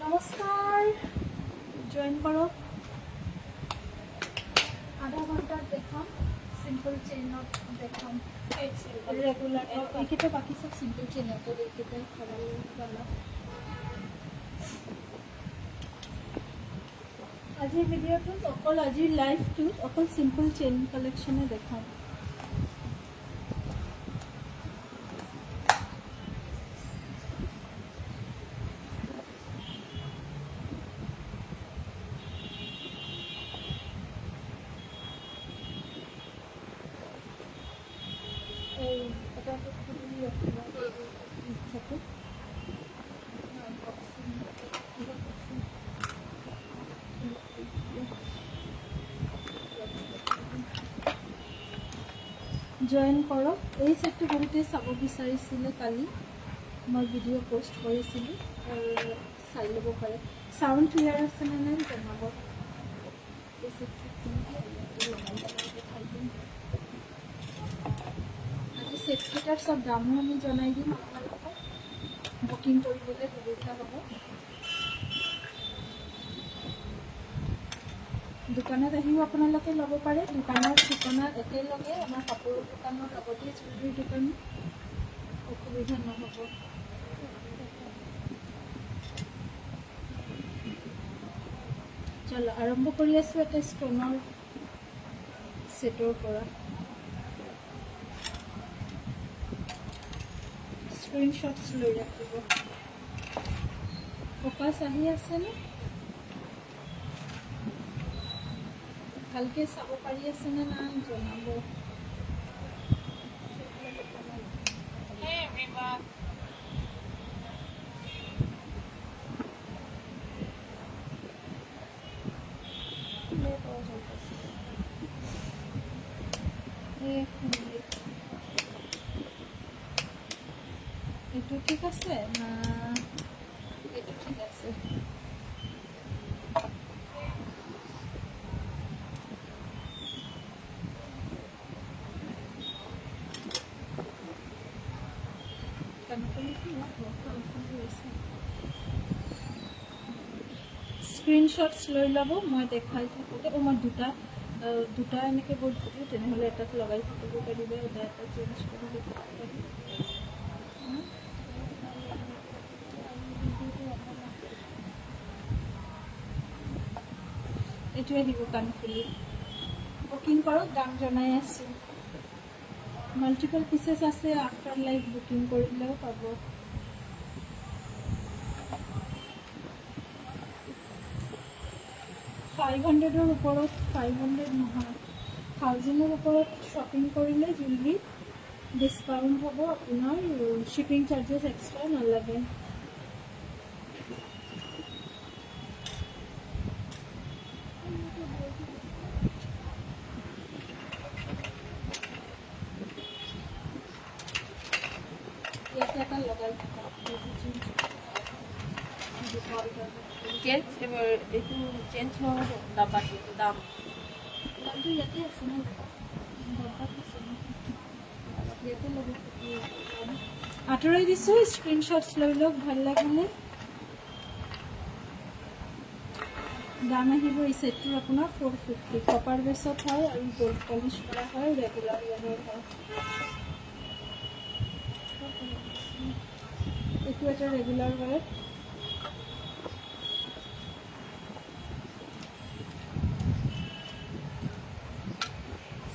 নমস্কাৰ জইন কৰক আধা ঘণ্টাত দেখাম চিম্পল চেইনত দেখাম রেগুলার এইকেইটা বাকি সব সিম্পল চেন তো এইকেইটাই খৰাবালা আজিৰ ভিডিঅ'টোত অকল আজিৰ লাইফটোত অকল চিম্পল চেইন কালেকশ্যনে দেখাম এটা খুবই ইচ্ছাটো জইন কৰক এই ছেটটো বহুতেই চাব বিচাৰিছিলে কালি। মই ভিডিঅ' পষ্ট কৰিছিলোঁ। চাই ল'ব পাৰে। চাউণ্ড ক্লিয়াৰ আছেনে নাই জনাব। এই দেখাই আজি ছেটকেইটাৰ চব দামো আমি জনাই দিম আপোনালোকক। বুকিং কৰিবলৈ সুবিধা হ'ব। দোকানত আহিও আপোনালোকে ল'ব পাৰে। দোকানৰ ঠিকনা একেলগে আমাৰ কাপোৰৰ দোকানৰ লগতে জুৱেলাৰী দোকান। অসুবিধা নহ'ব। চলো, আৰম্ভ কৰি আছোঁ এটা ষ্ট'নৰ ছেটৰ পৰা। স্ক্ৰীনশ্বটছ লৈ ৰাখিব। ফ'কাছ আহি আছেনে? ভালকৈ চাব পাৰি আছেনে নাই জনাব এক মিনিট এইটো ঠিক আছে না এইটো ঠিক আছে স্ক্ৰীনশ্বটছ লৈ ল'ব, মই দেখাই থাকোঁতে অঁ মই দুটা দুটা এনেকৈ বৰ্ড দিওঁ, তেনেহ'লে এটাত লগাই থাকিব পাৰিব এটা এটা চেঞ্জ কৰি দিব পাৰিব হা? এইটো কাণফুলি বুকিং কৰক, দাম জনাই আছোঁ মাল্টিপল পিসেস আছে আফটার লাইফ বুকিং কৰিলেও পাব। ফাইভ হান্ড্রেডের ওপৰত ফাইভ হান্ড্রেড নহয় থাউজেণ্ডৰ ওপৰত শ্বপিং কৰিলে জুৱেলাৰী ডিছকাউণ্ট হ'ব। আপোনাৰ শ্বিপিং চাৰ্জেছ এক্সট্ৰা নালাগে চেঞ্জ এইটো চেঞ্জ নহ'ব ডাব্বাটো দাম আঁতৰাই দিছোঁ স্ক্ৰীনশ্বটছ লৈ লওক, ভালো লাগিলে। দাম আহিব এই ছেটটোৰ আপোনাৰ ফ'ৰ ফিফটি কপাৰ বেছত হয় আৰু গ'ল্ড পলিচ কৰা হয় ৰেগুলাৰ হয়। এইটো এটা রেগুলার ৱেৰ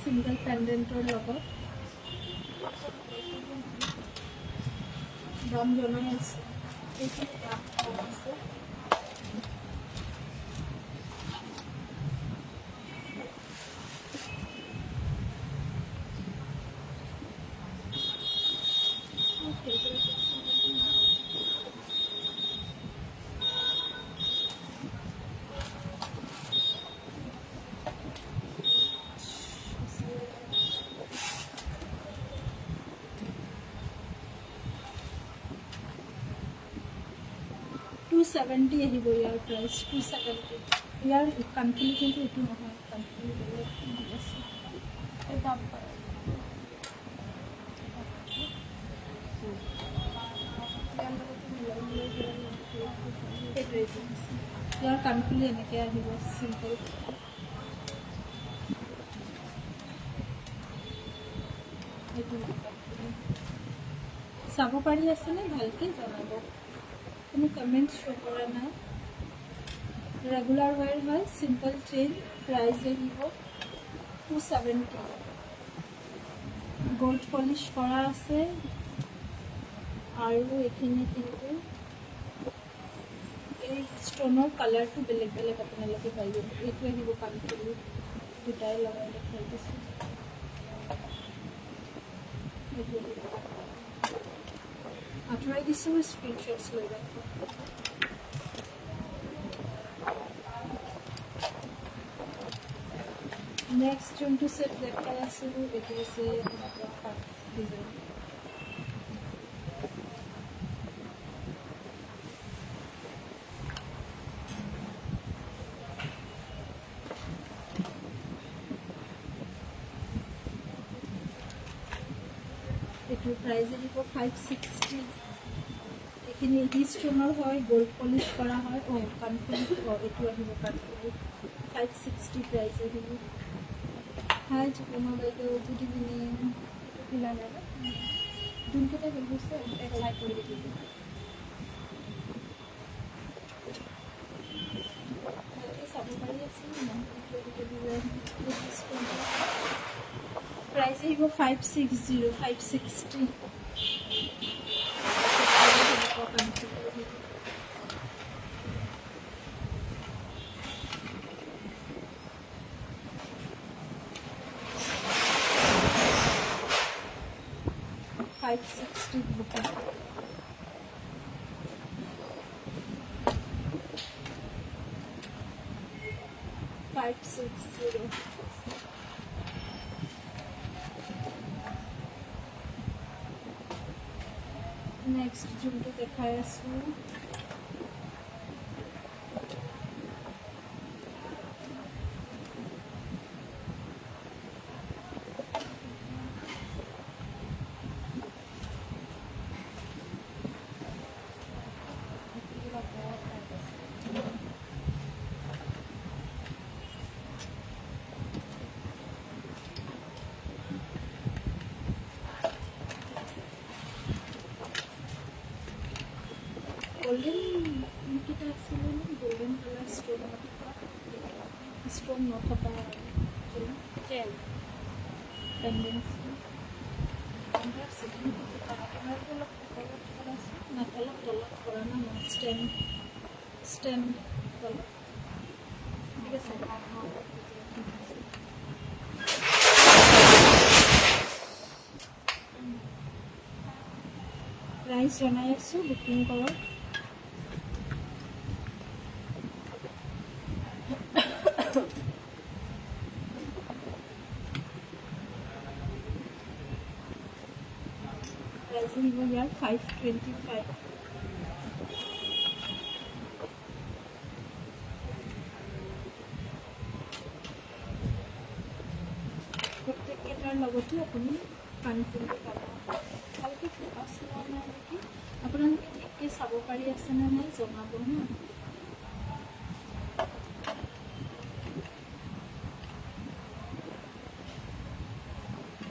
সিঙ্গল প্যান্ডেন্টর লগত দাম দাম আছে টু ছেভেণ্টি আহিব ইয়াৰ প্ৰাইচ টু ছেভেণ্টি ইয়াৰ কাণফুলি কিন্তু এইটো নহয় কাণফুলি ইয়াৰ কাণফুলি এনেকৈ আহিব চিম্পল চাব পাৰি আছেনে? ভালকৈ জনাব। কমেণ্টছ শ্ব' কৰা নাই ৰেগুলাৰ ৱেৰ হয় চিম্পল চেইন প্ৰাইচ আহিব টু ছেভেণ্টি গ'ল্ড পলিছ কৰা আছে। আৰু এইখিনি কিন্তু এই ষ্ট'নৰ কালাৰটো বেলেগ বেলেগ আপোনালোকে পাই যাব এইটো আহিব কাণফুলি দুটাই লগাই দেখাই দিছোঁ আহিব। আঁতৰাই দিছোঁ স্ক্ৰীনশ্বটছ লৈ ৰাখোঁ নেক্সট দেখাই আছিলোঁ এইটো হৈছে এনেকুৱা পাত ডিজাইন এইটোৰ প্ৰাইচ আহিব ফাইভ ছিক্সটি এইখিনি এইটি ষ্ট'নৰ হয় গ'ল্ড পলিছ কৰা হয় অঁ কাণফুলি অঁ এইটো আহিব কাণফুলি ফাইভ হাই জুপনা বাইদেউ গুড ইভিনিং কিনা দিবি। ভালকৈ চাব পাৰি আছে প্ৰাইচ আহিব five six zero' five sixty five sixty booking five six zero' next যোনটো দেখাই আছোঁ এইকেইটা আছিলে নে গল্ডেন কালাৰ ষ্ট'ন নথকা ষ্ট'ন নথকা চেন পেণ্ডেঞ্চটো অলপ ওপৰত কৰাচোন না অলপ তলত কৰা না মই ষ্টেণ্ড ষ্টেণ্ড তলত ঠিক আছে প্ৰাইচ জনাই আছোঁ বুকিং আহিব ইয়াৰ ফাইভ টুৱেণ্টি ফাইভ প্ৰত্যেককেইটাৰ লগতে আপুনি কাণফুলি পাব ভালকৈ ফ'কাছ লোৱা নাই নেকি আপোনালোকে ঠিককৈ চাব পাৰি আছেনে নাই জনাব হা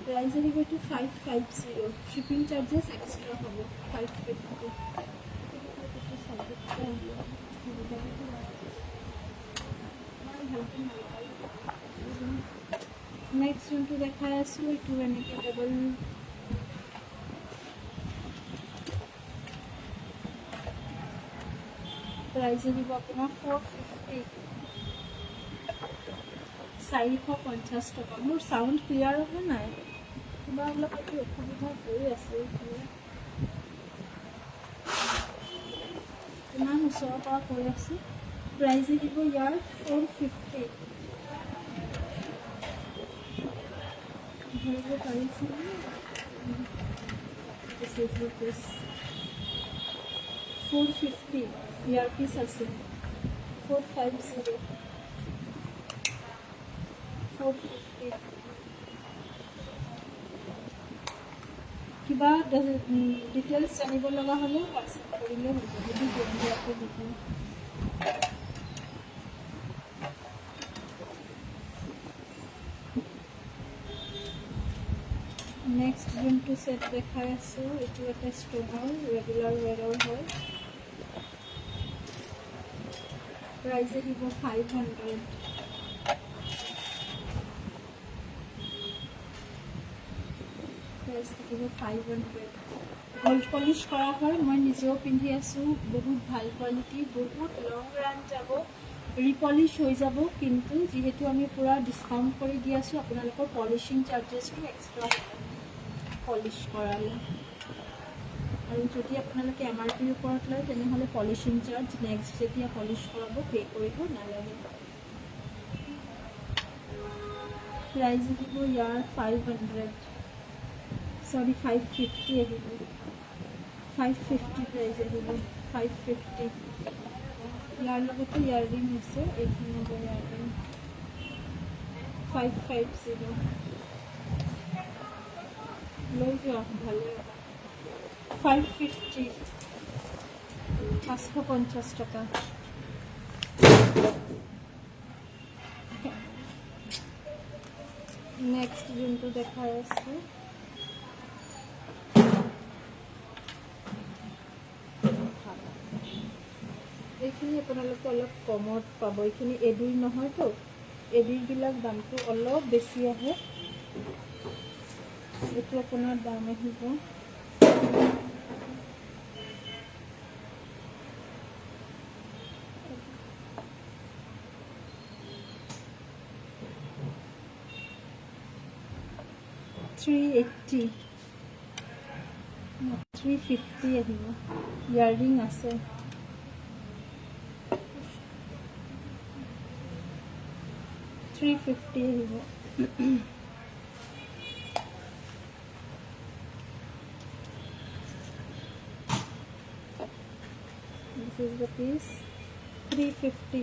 প্ৰাইচ আহিব এইটো five five zero' shipping charges extra হ'ব ফাইভ ফিফটি নেক্সট যোনটো দেখাই আছোঁ এইটো এনেকৈ ডাবল প্ৰাইচ আহিব আপোনাৰ ফ'ৰ ফিফটি চাৰিশ পঞ্চাছ টকা। মোৰ চাউণ্ড ক্লিয়াৰ অহা নাই? কিবা অলপ আজি অসুবিধা হৈ আছে ইমান ওচৰৰ পৰা কৈ আছোঁ প্ৰাইচ আহিব ইয়াৰ ফ'ৰ ফিফটি ধৰিব rupees ফোর ফিফটি ইয়ার পিস আছে ফোর ফাইভ জিৰ' ফোর কিবা ডিটেইলছ জানিব লগা হ'লে হোৱাটছএপ কৰিলে হ'ব যদি নেক্সট যোনটো ছেট দেখাই আছোঁ, এইটো এটা ষ্ট'নৰ ৰেগুলাৰ ৱেৰৰ হয়। প্ৰাইজ আহিব ফাইভ হাণ্ড্ৰেড থাকিব ফাইভ গল্ড পলিচ কৰা হয়, মই নিজেও পিন্ধি আছোঁ। বহুত ভালো কোৱালিটি বহুত লং ৰান যাব ৰিপলিছ হৈ যাব। কিন্তু যিহেতু আমি পূৰা ডিছকাউণ্ট কৰি দি আছোঁ, আপোনালোকৰ পলিচিং চাৰ্জেছটো এক্সট্ৰা পলিচ কৰালে। আৰু যদি আপোনালোকে এম আৰ পিৰ ওপৰত লয়, তেনেহ'লে পলিচিং চাৰ্জ নেক্সট যেতিয়া পলিচ কৰাব পে' কৰিব, নালাগে। প্ৰাইজ আহিব ইয়াৰ five hundred sorry five fifty আহিব ফাইভ ফিফটি প্ৰাইজ আহিব ফাইভ ফিফটি ইয়াৰ লগতে ইয়াৰৰিং আছে, এইখিনি ইয়াৰৰিং ফাইভ ফাইভ জিৰ' লৈ যোৱা ভালে। ফাইভ ফিফটি পাঁচশো পঞ্চাছ টকা। নেক্সট যোনটো দেখাই আছে। এইখিনি আপোনালোকে অলপ কমত পাব। এইখিনি এডিৰ নহয়তো এডিৰবিলাক দামটো অলপ বেছি আহে। এইটো আপোনাৰ দাম আহিব। থ্ৰী এইট্টি থ্ৰী ফিফটি আহিব। ইয়াৰৰিং আছে। Three fifty the piece three fifty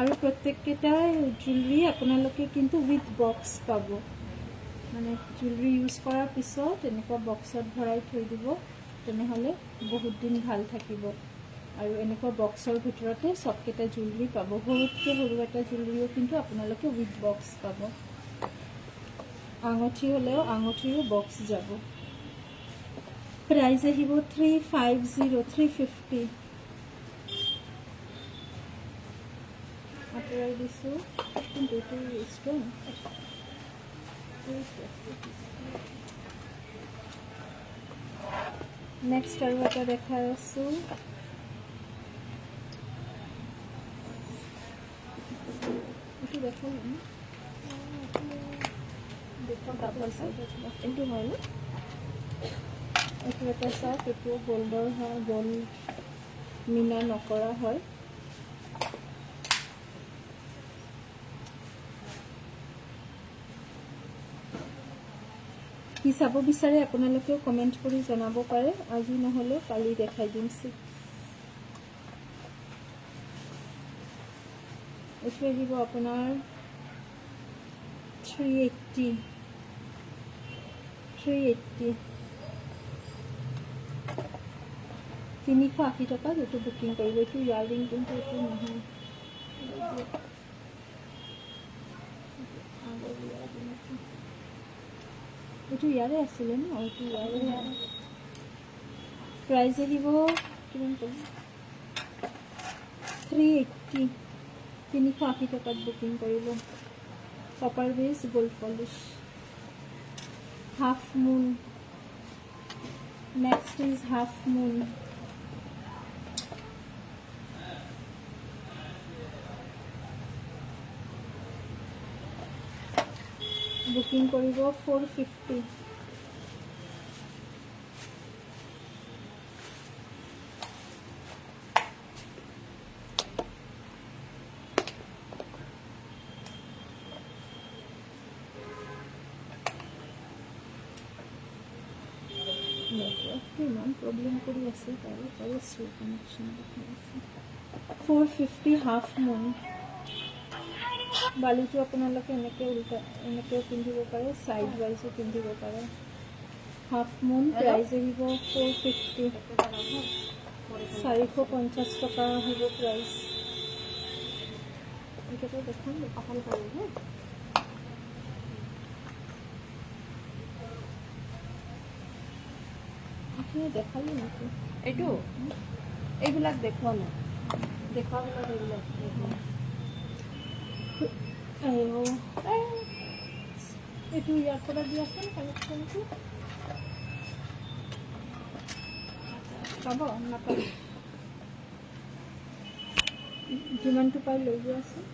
আৰু প্ৰত্যেককেইটাই জুৱেলাৰী আপোনালোকে কিন্তু উইথ বক্স পাব। মানে জুৱেলাৰী ইউজ কৰাৰ পিছত এনেকুৱা বক্সত ভৰাই থৈ দিব, তেনেহ'লে বহুত দিন ভালো থাকিব। আৰু এনেকুৱা বক্সৰ ভিতৰতে চবকেইটা জুৱেলাৰী পাব। সৰুতকৈ সৰু এটা জুৱেলাৰীও কিন্তু আপোনালোকে উইথ বক্স পাব। আঙুঠি হ'লেও আঙুঠিৰো বক্স যাব। প্ৰাইজ আহিব three five zero' three fifty আঁতৰাই দিছোঁ। নেক্সট আৰু এটা দেখাই আছোঁ। এইটো দেখালোঁ ন দেখুৱাম হয় ন এইটো এটা হয় মিনা নকৰা হয় কি চাব বিচাৰে আপোনালোকেও কমেণ্ট কৰি জনাব পাৰে আজি নহ'লেও কালি দেখাই দিম চি এইটো আহিব আপোনাৰ থ্ৰী এইট্টি থ্ৰী এইট্টি তিনিশ আশী টকাত এইটো বুকিং কৰিব এইটো ইয়াৰৰিং কিন্তু এইটো নহয় এইটো। এইটো ইয়াৰে আছিলে ন? এইটো ইয়াৰে প্ৰাইজ আহিব কিমান ক'ম থ্ৰী এইট্টি তিনিশ আশী টকাত বুকিং কৰিব copper base gold polish half moon next is half moon booking কৰিব ফ'ৰ ফিফটি নেটৱৰ্কটো ইমান প্ৰব্লেম কৰি আছে কানেকশ্যন দেখাই ফ'ৰ ফিফটি হাফ মুন বালিটো আপোনালোকে এনেকৈ উল্টা এনেকৈ পিন্ধিব পাৰে ছাইড ৱাইজো পিন্ধিব পাৰে। হাফ মুন প্ৰাইজ আহিব ফ'ৰ ফিফটি চাৰিশ পঞ্চাছ টকা আহিব প্ৰাইচ এইকেইটা দেখাম অকল কৰোঁ এইখিনি দেখালি নেকি? এইটো? এইবিলাক দেখুওৱা নাই। দেখুৱাবিলাক এইবিলাক। এইটো ইয়াৰ পৰা দিয়াচোন কানেকশ্যনটো পাব নাপাব। যিমানটো পাই লৈ যোৱাচোন।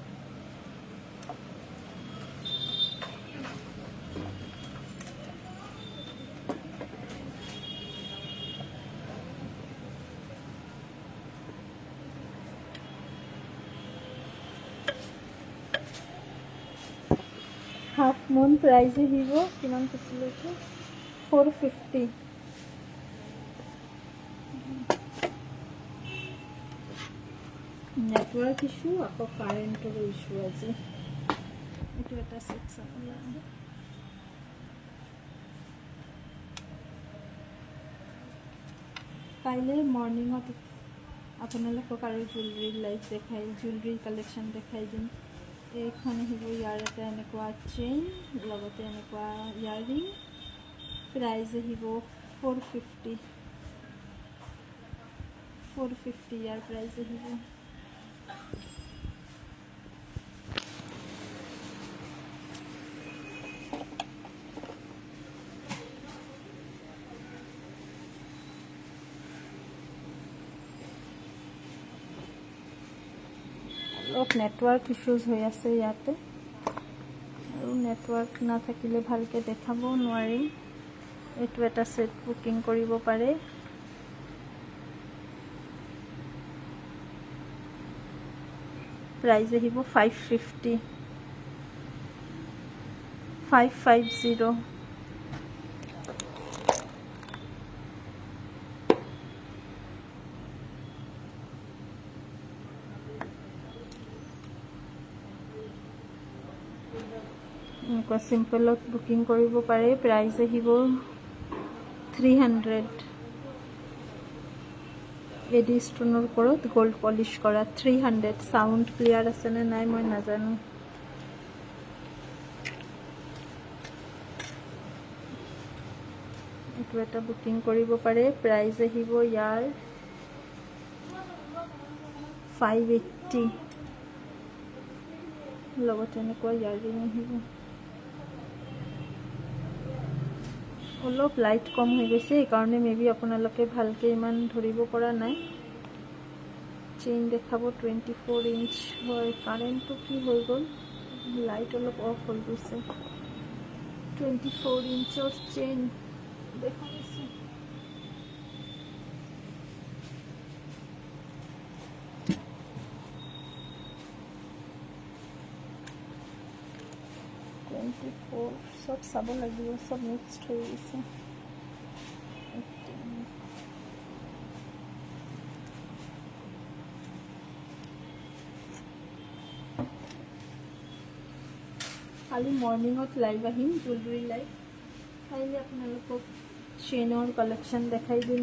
হাফ মুন প্ৰাইজ আহিব কিমান কৈছিলোঁ ফ'ৰ ফিফটি নেটৱৰ্ক ইছ্যু আকৌ কাৰেণ্টৰো ইছ্যু আজি। এইটো এটা লাগিব কাইলৈ মৰ্ণিঙত আপোনালোকক আৰু জুৱেলাৰী লাইভ দেখাই জুৱেলাৰী কালেকশ্যন দেখাই দিম। এইখন আহিব ইয়াৰ এটা এনেকুৱা চেইন লগতে এনেকুৱা ইয়াৰিং প্ৰাইজ আহিব ফ'ৰ ফিফটি ফ'ৰ ফিফটি ইয়াৰ প্ৰাইজ আহিব নেটৱৰ্ক ইছ্যুজ হৈ আছে ইয়াতে। আৰু নেটৱৰ্ক নাথাকিলে ভালকৈ দেখাবও নোৱাৰিম এইটো এটা ছেট বুকিং কৰিব পাৰে। প্ৰাইজ আহিব five fifty five five zero' এনেকুৱা চিম্পলত বুকিং কৰিব পাৰে প্ৰাইজ আহিব থ্ৰী হাণ্ড্ৰেড এডি ষ্ট'নৰ ওপৰত গ'ল্ড পলিচ কৰা থ্ৰী হাণ্ড্ৰেড চাউণ্ড ক্লিয়াৰ আছেনে নাই মই নাজানো। এইটো এটা বুকিং কৰিব পাৰে প্ৰাইজ আহিব ইয়াৰ ফাইভ এইট্টি লগতে এনেকুৱা ইয়াৰিং আহিব। অলপ লাইট কম হৈ গৈছে সেইকাৰণে মে বি আপোনালোকে ভালকৈ ইমান ধৰিব পৰা নাই। চেইন দেখাব টুৱেণ্টি ফ'ৰ ইঞ্চ হয় কাৰেণ্টটো কি হৈ গ'ল? লাইট অলপ অফ হৈ গৈছে। টুৱেণ্টি ফ'ৰ ইঞ্চৰ চেইন দেখাইছে টুৱেণ্টি ফ'ৰ চব চাব লাগিব চব মিক্সড হৈ গৈছে কালি মৰ্ণিঙত লাইভ আহিম জুৱেলাৰী লাইভ কাইলৈ আপোনালোকক চেইনৰ কালেকশ্যন দেখাই দিম।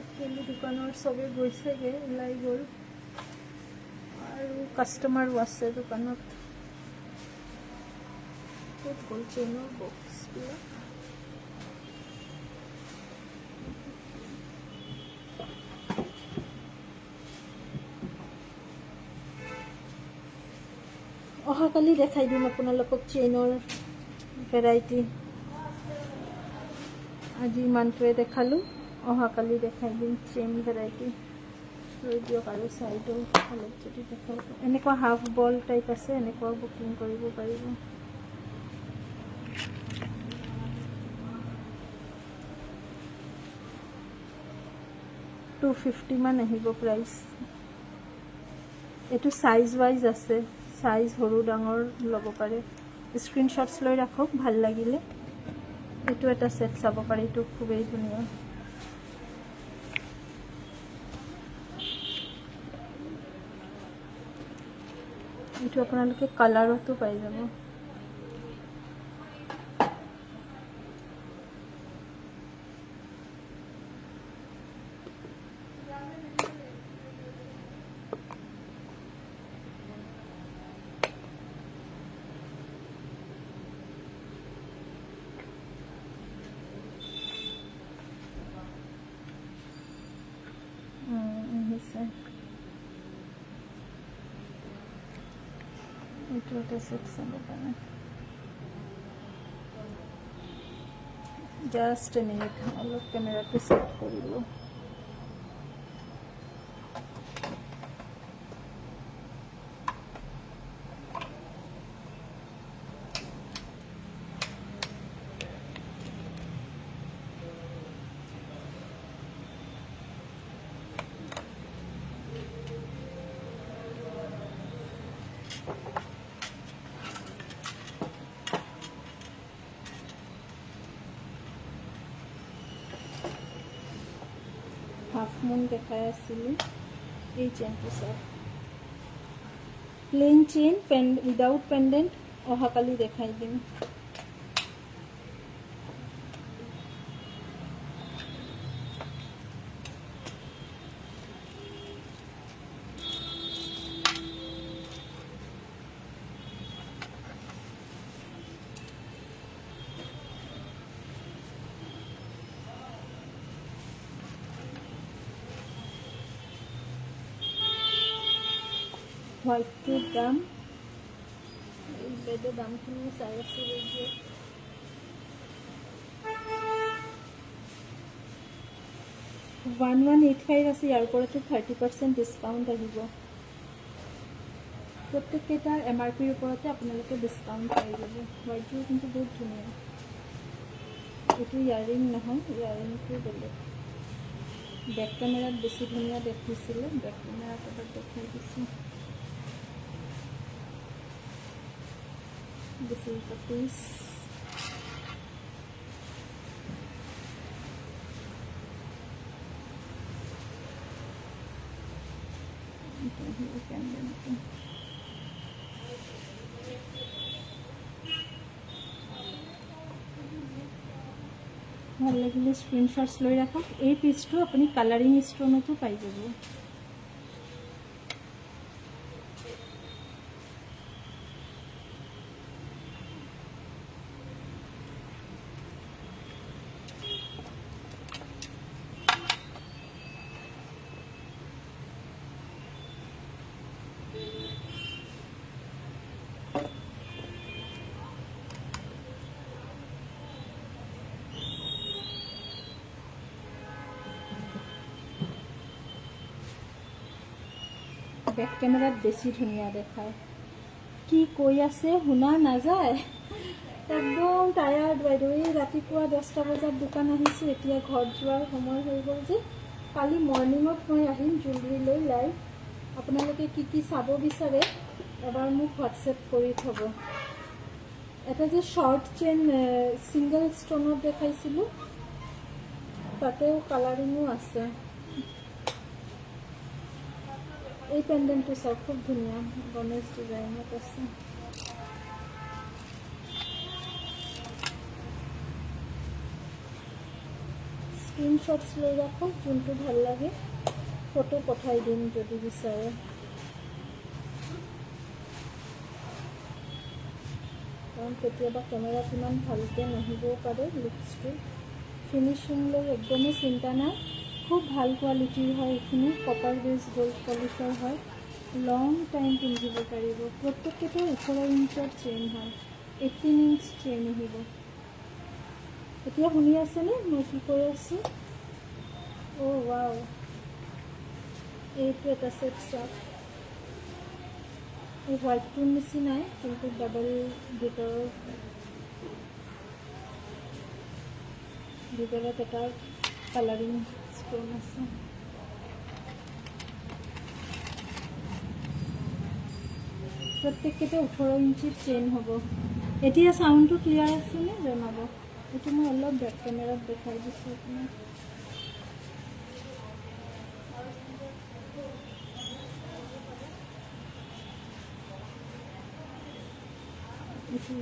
একচুৱেলি দোকানৰ চবেই গৈছেগৈ ওলাই গ'ল। আৰু কাষ্টমাৰো আছে দোকানত। ক'ত গ'ল চেইনৰ বক্সবিলাক অহাকালি দেখাই দিম আপোনালোকক চেইনৰ ভেৰাইটি আজি ইমানটোৱে দেখালোঁ। অহাকালি দেখাই দিম চেইন ভেৰাইটি লৈ দিয়ক আৰু চাইডো অলপ যদি দেখাব এনেকুৱা হাফ বল টাইপ আছে, এনেকুৱাও বুকিং কৰিব পাৰিব। টু ফিফটিমান আহিব প্ৰাইচ এইটো চাইজ ৱাইজ আছে। চাইজ সৰু ডাঙৰ ল'ব পাৰে। স্ক্ৰীনশ্বটছ লৈ ৰাখক, ভালো লাগিলে। এইটো এটা ছেট চাব পাৰি, এইটো খুবেই ধুনীয়া। এইটো আপোনালোকে কালাৰতো পাই যাব উম, আহিছে এইটো এটা ছেট চাব পাৰে জাষ্ট মিনিট অলপ কেমেৰাটো ছেট কৰিলোঁ হাফ দেখায় আছিলোঁ এই চেনটি চাওক প্লেন চেন প্যান্ড উইদাউট পেণ্ডেণ্ট অহাকালি দেখাই দিম হোৱাইটটোৰ দাম, এই বেডৰ দামখিনি চাই আছোঁ যে? ওৱান ওৱান এইট ফাইভ আছে ইয়াৰ ওপৰতো থাৰ্টি পাৰ্চেণ্ট ডিছকাউণ্ট আহিব। প্ৰত্যেককেইটাৰ এম আৰ পিৰ ওপৰতে আপোনালোকে ডিছকাউণ্ট পাই যাব। হোৱাইটযোৰ কিন্তু বহুত ধুনীয়া। এইটো ইয়াৰিং নহয় ইয়াৰিংটো বেলেগ। বেক কেমেৰাত বেছি ধুনীয়া দেখিছিলে বেক কেমেৰাত এবাৰ দেখাই দিছোঁ। This is the piece. ভালো লাগিলে স্ক্ৰীনশ্বটছ লৈ ৰাখক এই পিচটো আপুনি কালাৰিং ষ্ট'নতো পাই যাব বেক কেমেৰাত বেছি ধুনীয়া দেখায়। কি কৈ আছে শুনা নাযায়। একদম টায়াৰ্ড বাইদেউ, এই ৰাতিপুৱা দহটা বজাত দোকান আহিছোঁ, এতিয়া ঘৰত যোৱাৰ সময় হৈ গ'ল যে কালি মৰ্ণিঙত মই আহিম জুৱেলাৰী লৈ লাইভ আপোনালোকে কি কি চাব বিচাৰে, এবাৰ মোক হোৱাটছএপ কৰি থ'ব। এটা যে শ্বৰ্ট চেইন ছিংগল ষ্ট'নত দেখাইছিলোঁ, তাতেও কালাৰিঙো আছে। এই পেণ্ডেণ্টটো চাওক খুব ধুনীয়া, গণেশ ডিজাইনত আছে স্ক্ৰীনশ্বটছ লৈ ৰাখক যোনটো ভালো লাগে। ফটো পঠাই দিম যদি বিচাৰে। কাৰণ কেতিয়াবা কেমেৰাত ইমান ভালকৈ নাহিবও পাৰে লুকছটো ফিনিচিং লৈ একদমেই চিন্তা নাই। খুব ভালো কোৱালিটিৰ হয় এইখিনি কপাৰ বেছ গ'ল্ড পলিচৰ হয়। লং টাইম পিন্ধিব পাৰিব প্ৰত্যেককেইটা ওঠৰ ইঞ্চৰ চেইন হয়। এইটিন ইঞ্চ চেইন আহিব এতিয়া শুনি আছেনে মই কি কৈ আছোঁ? অ' ৱাও এইটো এটা ছেট চাওক এই হোৱাইটটোৰ নিচিনাই কিন্তু ডাবল ভিতৰৰ ভিতৰত এটা কালাৰিং ষ্ট'ন আছে প্ৰত্যেককেইটা ওঠৰ ইঞ্চিৰ চেইন হ'ব এতিয়া চাউণ্ডটো ক্লিয়াৰ আছেনে জনাব। এইটো মই অলপ বেক কেমেৰাত দেখাই দিছোঁ আপোনাক এইটো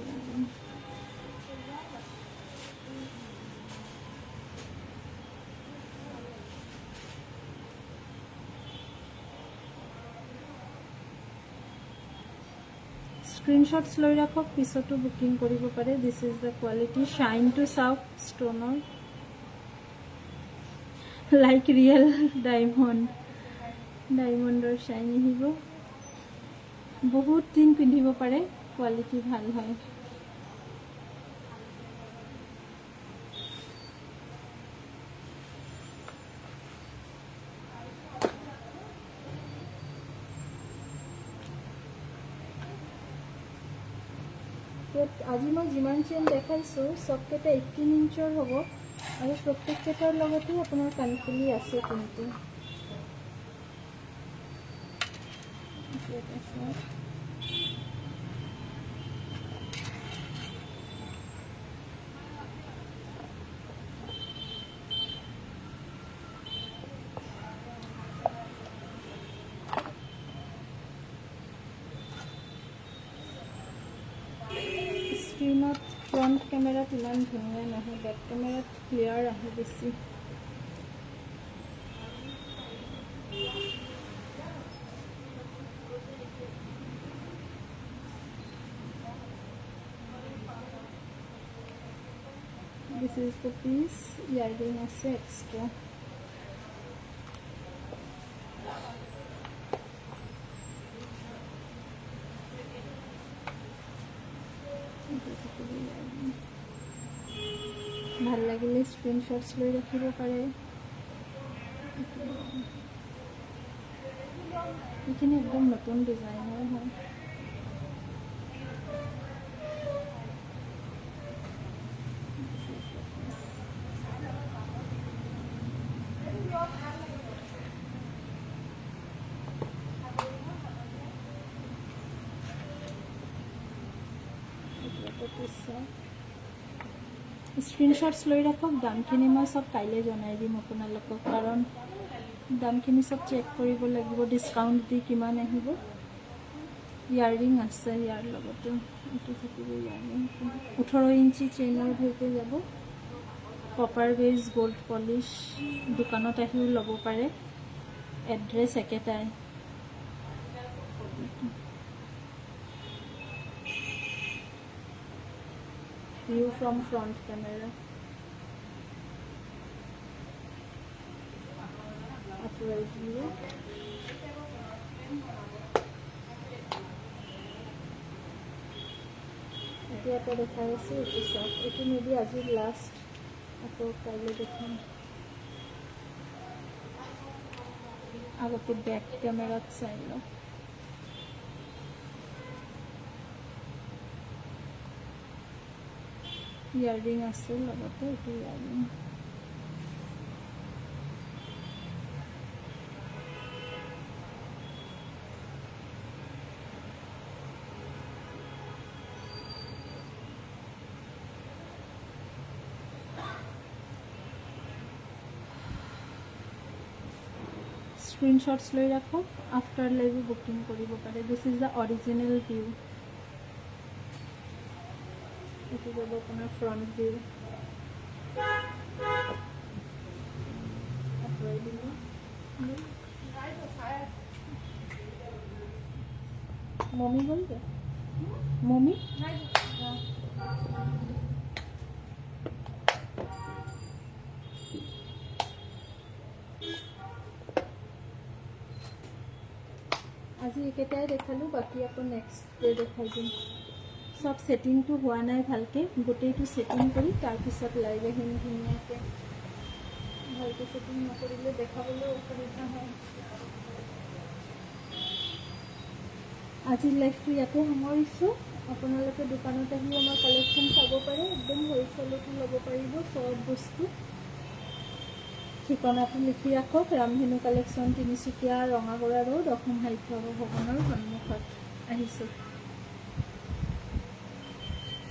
স্ক্ৰীনশ্বটছ লৈ ৰাখক, পিছতো বুকিং কৰিব পাৰে। দিছ ইজ দ্য কোৱালিটি শ্বাইনটো চাওক ষ্ট'নৰ লাইক ৰিয়েল ডায়মণ্ড ডায়মণ্ডৰ শ্বাইন আহিব। বহুত দিন পিন্ধিব পাৰে। কোৱালিটি ভালো হয় ইয়াত আজি মই যিমান চেইন দেখাইছোঁ চবকেইটা এইটিন ইঞ্চৰ হ'ব। আৰু প্ৰত্যেককেইটাৰ লগতে আপোনাৰ কাণফুলি আছে কিন্তু। স্ক্ৰীণত ফ্ৰণ্ট কেমেৰাত ইমান ধুনীয়া নাহে বেক কেমেৰাত ক্লিয়াৰ আহে বেছি। This is the piece, earring আছে এক্সট্ৰা ভালো লাগিলে লৈ ৰাখিব পাৰে। এইখিনি একদম নতুন ডিজাইনৰ হয়। স্ক্ৰীনশ্বটছ লৈ ৰাখক দামখিনি মই চব কাইলৈ জনাই দিম আপোনালোকক কাৰণ দামখিনি চব চেক কৰিব লাগিব ডিছকাউণ্ট দি কিমান আহিব। ইয়াৰিং আছে ইয়াৰ লগতে এইটো থাকিব ইয়াৰিং ওঠৰ ইঞ্চি চেইনৰ সৈতে যাব। কপাৰ বেজ গ'ল্ড পলিচ দোকানত আহিও ল'ব পাৰে। এড্ৰেছ একেটাই। View from front camera. এটা দেখাই আছোঁ এইটো চাওক এইটো মেবি আজি লাষ্ট আকৌ কাইলৈ দেখাম আগতে বেক কেমেৰাত চাই ইয়াৰিং আছে, লগতে এইটো ইয়াৰিং স্ক্ৰীনশ্বটছ লৈ ৰাখক আফটাৰ লাইভো বুকিং কৰিব পাৰে this is the original view এইটো যাব আপোনাৰ ফ্ৰণ্ট ভিউ আঁতৰাই দিলোঁ মমি গ'লগে মমি? আজি এইকেইটাই দেখালোঁ, বাকী আকৌ নেক্সট ডে দেখাই দিম। চব ছেটিংটো হোৱা নাই ভালকৈ। গোটেইটো ছেটিং কৰি তাৰপিছত লাইভ আহিম ধুনীয়াকৈ ভালকৈ ছেটিং নকৰিলে দেখাবলৈ অসুবিধা হয়। আজিৰ লাইফটো ইয়াতে সামৰিছোঁ। আপোনালোকে দোকানত আহি আমাৰ কালেকশ্যন চাব পাৰে। একদম হ'লচেলতো ল'ব পাৰিব চব বস্তু। ঠিকনাটো লিখি ৰাখক। ৰামধেনু কালেকশ্যন তিনিচুকীয়া, ৰঙাগড়া ৰোড অসম সাহিত্য ভৱনৰ সন্মুখত। আহিছোঁ।